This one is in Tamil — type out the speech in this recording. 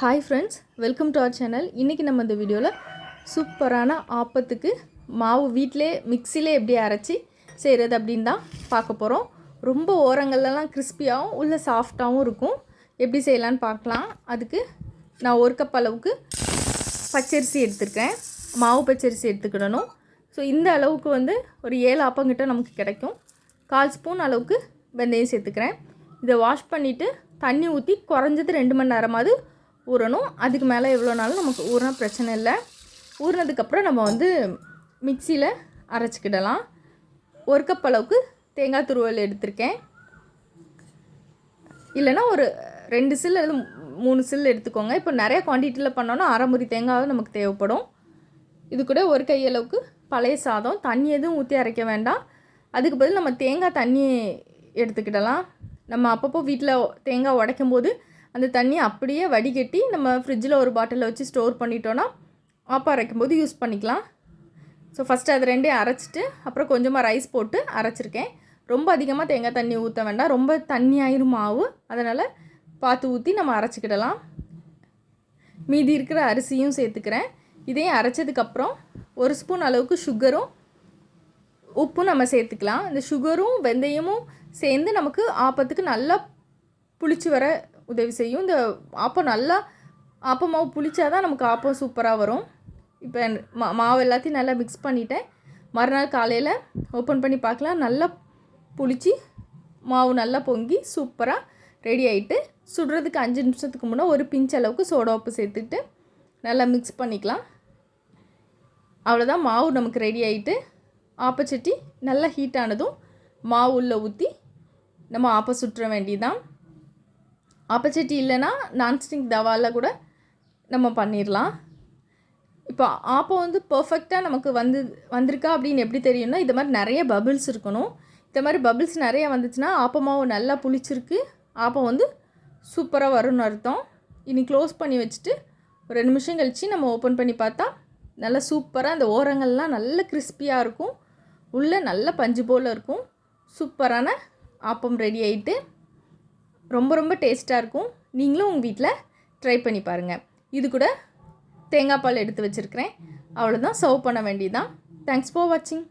Hi friends welcome to our channel இன்றைக்கி நம்ம இந்த வீடியோவில் சூப்பரான ஆப்பத்துக்கு மாவு வீட்டிலே மிக்சிலே எப்படி அரைச்சி செய்கிறது அப்படின்னு தான் பார்க்க போகிறோம் ரொம்ப ஓரங்கள்லாம் கிறிஸ்பியாகவும் உள்ள சாஃப்டாகவும் இருக்கும். எப்படி செய்யலான்னு பார்க்கலாம். அதுக்கு நான் ஒரு கப் அளவுக்கு பச்சரிசி எடுத்துருக்கேன் மாவு பச்சரிசி எடுத்துக்கிடணும். ஸோ இந்த அளவுக்கு வந்து ஒரு ஏழு ஆப்பங்கிட்ட நமக்கு கிடைக்கும். கால் ஸ்பூன் அளவுக்கு வெந்தயம் சேர்த்துக்கிறேன். இதை வாஷ் பண்ணிவிட்டு தண்ணி ஊற்றி குறைஞ்சது ரெண்டு மணி நேரமாவது ஊறணும். அதுக்கு மேலே எவ்வளோ நாளும் நமக்கு ஊறினா பிரச்சனை இல்லை. ஊறினதுக்கப்புறம் நம்ம வந்து மிக்சியில் அரைச்சிக்கிடலாம். ஒரு கப் அளவுக்கு தேங்காய் துருவல் எடுத்திருக்கேன். இல்லைன்னா ஒரு ரெண்டு சில் அல்லது மூணு சில் எடுத்துக்கோங்க. இப்போ நிறைய குவான்டிட்டியில் பண்ணோன்னா அரை முறி தேங்காய் நமக்கு தேவைப்படும். இது கூட ஒரு கையளவுக்கு பழைய சாதம். தண்ணி எதுவும் ஊற்றி அரைக்க வேண்டாம். அதுக்கு பதில் நம்ம தேங்காய் தண்ணி எடுத்துக்கிடலாம். நம்ம அப்பப்போ வீட்டில் தேங்காய் உடைக்கும் போது அந்த தண்ணியை அப்படியே வடிகட்டி நம்ம ஃப்ரிட்ஜில் ஒரு பாட்டிலில் வச்சு ஸ்டோர் பண்ணிட்டோன்னா ஆப்பம் அரைக்கும் போது யூஸ் பண்ணிக்கலாம். ஸோ ஃபஸ்ட்டு அது ரெண்டையும் அரைச்சிட்டு அப்புறம் கொஞ்சமாக ரைஸ் போட்டு அரைச்சிருக்கேன். ரொம்ப அதிகமாக தேங்காய் தண்ணி ஊற்ற வேண்டாம். ரொம்ப தண்ணி ஆயிரும் மாவு. அதனால் பார்த்து ஊற்றி நம்ம அரைச்சிக்கிடலாம். மீதி இருக்கிற அரிசியும் சேர்த்துக்கிறேன். இதையும் அரைச்சதுக்கப்புறம் ஒரு ஸ்பூன் அளவுக்கு சுகரும் உப்பும் நம்ம சேர்த்துக்கலாம். இந்த சுகரும் வெந்தயமும் சேர்ந்து நமக்கு ஆப்பத்துக்கு நல்லா புளிச்சு வர உதவி செய்யும். இந்த ஆப்பம் நல்லா ஆப்பம் மாவு புளிச்சா தான் நமக்கு ஆப்பம் சூப்பராக வரும். இப்போ மா மாவு எல்லாத்தையும் நல்லா மிக்ஸ் பண்ணிட்டேன். மறுநாள் காலையில் ஓப்பன் பண்ணி பார்க்கலாம். நல்லா புளிச்சு மாவு நல்லா பொங்கி சூப்பராக ரெடி ஆகிட்டு சுடுறதுக்கு அஞ்சு நிமிஷத்துக்கு முன்னே ஒரு பிஞ்ச் அளவுக்கு சோடா உப்பு சேர்த்துட்டு நல்லா மிக்ஸ் பண்ணிக்கலாம். அவ்வளோதான் மாவு நமக்கு ரெடி ஆகிட்டு ஆப்பச்சட்டி நல்லா ஹீட் ஆனதும் மாவு உள்ளே ஊற்றி நம்ம ஆப்ப சுற்ற வேண்டியதான் ஆப்பச்சட்டி இல்லைன்னா நான்ஸ்டிக் தவாவில் கூட நம்ம பண்ணிடலாம் இப்போ ஆப்பம் வந்து பர்ஃபெக்டாக நமக்கு வந்து வந்திருக்கா அப்படின்னு எப்படி தெரியும்னா இது மாதிரி நிறைய பபிள்ஸ் இருக்கணும். இந்த மாதிரி பபிள்ஸ் நிறைய வந்துச்சுன்னா ஆப்பமாவு நல்லா புளிச்சிருக்கு. ஆப்பம் வந்து சூப்பராக வரும்னு அர்த்தம். இனி க்ளோஸ் பண்ணி வச்சுட்டு ஒரு ரெண்டு நிமிஷம் கழித்து நம்ம ஓப்பன் பண்ணி பார்த்தா நல்லா சூப்பராக அந்த ஓரங்கள்லாம் நல்ல கிறிஸ்பியாக இருக்கும். உள்ளே நல்ல பஞ்சு போல் இருக்கும். சூப்பரான ஆப்பம் ரெடி ஆகிட்டு ரொம்ப ரொம்ப டேஸ்ட்டாக இருக்கும். நீங்களும் உங்கள் வீட்டில் ட்ரை பண்ணி பாருங்கள் இது கூட தேங்காய் பால் எடுத்து வச்சுருக்கிறேன். அவ்வளோதான் சர்வ் பண்ண வேண்டியதான் தேங்க்ஸ் ஃபார் வாட்சிங்